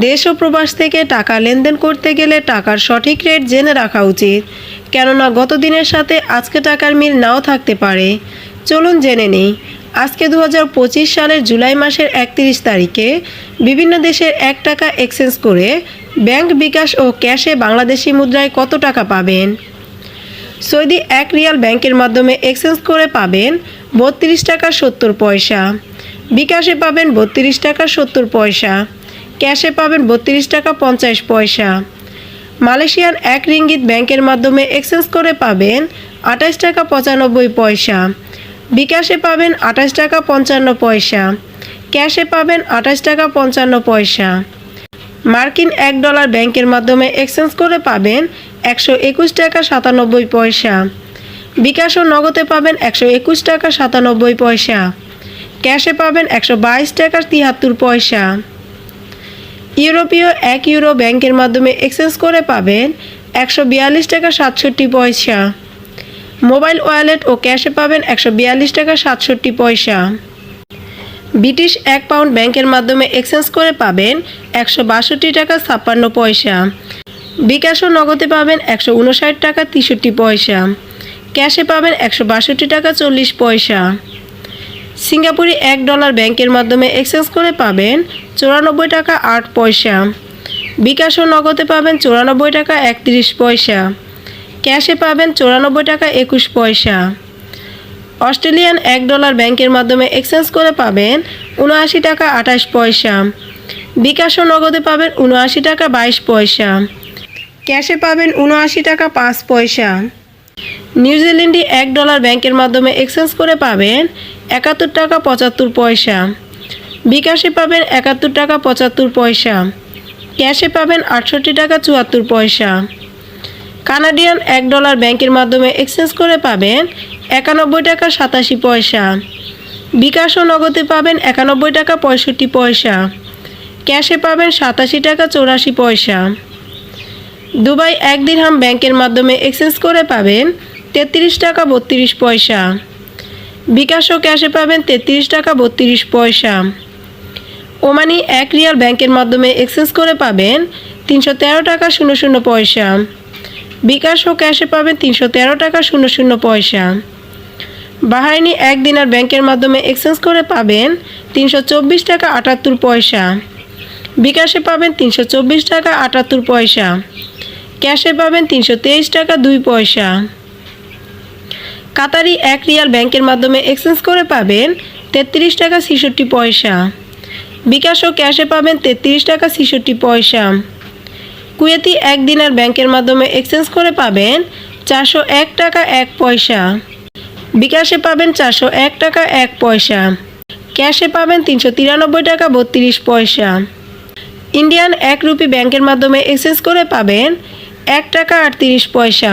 দেশ ও প্রবাস থেকে টাকা লেনদেন করতে গেলে টাকার সঠিক রেট জেনে রাখা উচিত। কেননা গত দিনের সাথে আজকে টাকার মিল নাও থাকতে পারে। চলুন জেনে নিই, আজকে দু হাজার পঁচিশ সালের জুলাই মাসের একত্রিশ তারিখে বিভিন্ন দেশের এক টাকা এক্সচেঞ্জ করে ব্যাংক বিকাশ ও ক্যাশে বাংলাদেশি মুদ্রায় কত টাকা পাবেন? সৌদি এক রিয়াল ব্যাংকের মাধ্যমে এক্সচেঞ্জ করে পাবেন বত্রিশ টাকা সত্তর পয়সা। বিকাশে পাবেন বত্রিশ টাকা সত্তর পয়সা। ক্যাশে পাবেন বত্রিশ টাকা পঞ্চাশ পয়সা। মালয়েশিয়ান এক রিঙ্গিত ব্যাংকের মাধ্যমে এক্সচেঞ্জ করে পাবেন আঠাশ টাকা পঁচানব্বই পয়সা। বিকাশে পাবেন আঠাশ টাকা পঞ্চান্ন পয়সা। ক্যাশে পাবেন আঠাশ টাকা পঞ্চান্ন পয়সা। মার্কিন এক ডলার ব্যাংকের মাধ্যমে এক্সচেঞ্জ করে পাবেন একশো একুশ টাকা সাতানব্বই পয়সা। বিকাশ ও নগদে পাবেন একশো একুশ টাকা সাতানব্বই পয়সা। ক্যাশে পাবেন একশো বাইশ টাকা তিয়াত্তর পয়সা। ইউরোপীয় এক ইউরো ব্যাংকের মাধ্যমে এক্সচেঞ্জ করে পাবেন একশো বিয়াল্লিশ টাকা সাতষট্টি পয়সা। মোবাইল ওয়ালেট ও ক্যাশে পাবেন একশো বিয়াল্লিশ টাকা সাতষট্টি পয়সা। ব্রিটিশ এক পাউন্ড ব্যাংকের মাধ্যমে এক্সচেঞ্জ করে পাবেন একশো বাষট্টি টাকা ছাপ্পান্ন পয়সা। বিকাশ ও নগদে পাবেন একশো উনষাট টাকা তেষট্টি পয়সা। ক্যাশে পাবেন একশো বাষট্টি টাকা চল্লিশ পয়সা। সিঙ্গাপুরি এক ডলার ব্যাংকের মাধ্যমে এক্সচেঞ্জ করে পাবেন চুরানব্বই টাকা আট পয়সা। বিকাশ ও নগদে পাবেন চুরানব্বই টাকা একত্রিশ পয়সা। ক্যাশে পাবেন চুরানব্বই টাকা একুশ পয়সা। অস্ট্রেলিয়ান এক ডলার ব্যাংকের মাধ্যমে এক্সচেঞ্জ করে পাবেন উনআশি টাকা আঠাশ পয়সা। বিকাশ ও নগদে পাবেন উনআশি টাকা বাইশ পয়সা। ক্যাশে পাবেন উনআশি টাকা পাঁচ পয়সা। নিউজিল্যান্ডি এক ডলার ব্যাংকের মাধ্যমে এক্সচেঞ্জ করে পাবেন একাত্তর টাকা পঁচাত্তর পয়সা। বিকাশে পাবেন একাত্তর টাকা পঁচাত্তর পয়সা। ক্যাশে পাবেন আটষট্টি টাকা চুয়াত্তর পয়সা। কানাডিয়ান এক ডলার ব্যাংকের মাধ্যমে এক্সচেঞ্জ করে পাবেন একানব্বই টাকা সাতাশি পয়সা। বিকাশ ও নগদে পাবেন একানব্বই টাকা পঁয়ষট্টি পয়সা। ক্যাশে পাবেন সাতাশি টাকা চৌরাশি পয়সা। দুবাই এক দিরহাম ব্যাংকের মাধ্যমে এক্সচেঞ্জ করে পাবেন তেত্রিশ টাকা বত্রিশ পয়সা। বিকাশ ও ক্যাশে পাবেন তেত্রিশ টাকা বত্রিশ পয়সা। ওমানি এক রিয়াল ব্যাংকের মাধ্যমে এক্সচেঞ্জ করে পাবেন তিনশো তেরো টাকা শূন্য শূন্য পয়সা। বিকাশ ও ক্যাশে পাবেন তিনশো তেরো টাকা শূন্য শূন্য পয়সা। বাহাইনি এক দিনার ব্যাংকের মাধ্যমে এক্সচেঞ্জ করে পাবেন তিনশো চব্বিশ টাকা আটাত্তর পয়সা। বিকাশে পাবেন তিনশো চব্বিশ টাকা আটাত্তর পয়সা। ক্যাশে পাবেন তিনশো তেইশ টাকা দুই পয়সা। কাতারি এক রিয়াল ব্যাংকের মাধ্যমে এক্সচেঞ্জ করে পাবেন তেত্রিশ টাকা ছেষট্টি পয়সা। বিকাশ ও ক্যাশে পাবেন তেত্রিশ টাকা ছেষট্টি পয়সা। কুয়েতি এক দিনার ব্যাংকের মাধ্যমে এক্সচেঞ্জ করে পাবেন চারশো এক টাকা এক পয়সা। বিকাশে পাবেন চারশো এক টাকা এক পয়সা। ক্যাশে পাবেন তিনশো তিরানব্বই টাকা বত্রিশ পয়সা। ইন্ডিয়ান এক রুপি ব্যাংকের মাধ্যমে এক্সচেঞ্জ করে পাবেন এক টাকা আটত্রিশ পয়সা।